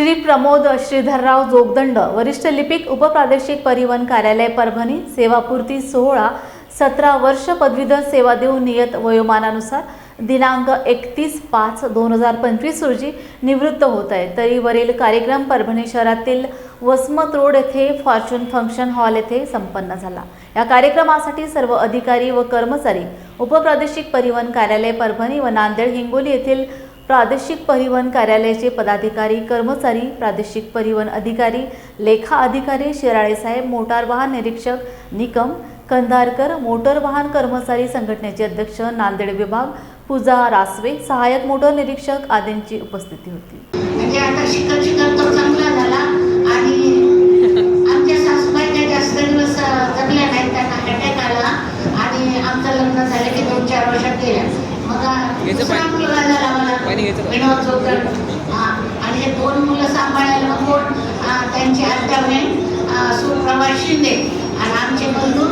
श्री प्रमोद श्रीधरराव जोगदंड वरिष्ठ लिपिक उपप्रादेशिक परिवहन कार्यालय परभणी सेवापूर्ती सोहळा सतरा वर्ष पदवीधर सेवा देऊन नियत वयोमानानुसार दिनांक एकतीस पाच दोन हजार पंचवीस रोजी निवृत्त होत आहे. तरी वरील कार्यक्रम परभणी शहरातील वसमत रोड येथे फॉर्च्यून फंक्शन हॉल येथे संपन्न झाला. या कार्यक्रमासाठी सर्व अधिकारी व कर्मचारी उपप्रादेशिक परिवहन कार्यालय परभणी व नांदेड हिंगोली येथील प्रादेशिक परिवहन कार्यालयाचे पदाधिकारी कर्मचारी प्रादेशिक परिवहन अधिकारी लेखा अधिकारी शिराळे साहेब मोटार वाहन निरीक्षक निकम कंधारकर मोटर वाहन कर्मचारी संघटनेचे अध्यक्ष नांदेड विभाग पूजा रासवे सहाय्यक मोटर निरीक्षक आदींची उपस्थिती होती म्हणजे आता शिकत शिकत तो चांगला झाला आणि आमच्या सासूबाई काही जास्त दिवस अं, जगल्या नाहीत त्यांना अटॅक आला आणि आमचं लग्न झालं की दोन चार वर्षात गेल्या मग दुसरा? मुलगा विनोद जोगदंड आणि हे दोन मुलं सांभाळायला कोण त्यांची आत्या बहीण सुप्रभा शिंदे आणि आमचे बंधू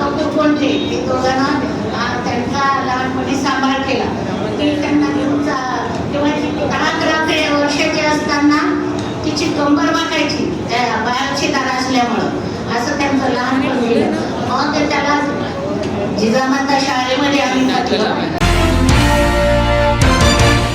कपूर कोणते हे दोघांना त्यांचा लहानपणी सांभाळ केला. ती त्यांना घेऊन तेव्हा दहा अकरा ते वर्षाची असताना तिची कंबर वाकायची त्या बाळाची दार असल्यामुळं. असं त्यांचं लहानपण गेलं. मग त्याला जिजामाता शाळेमध्ये आम्ही घातलं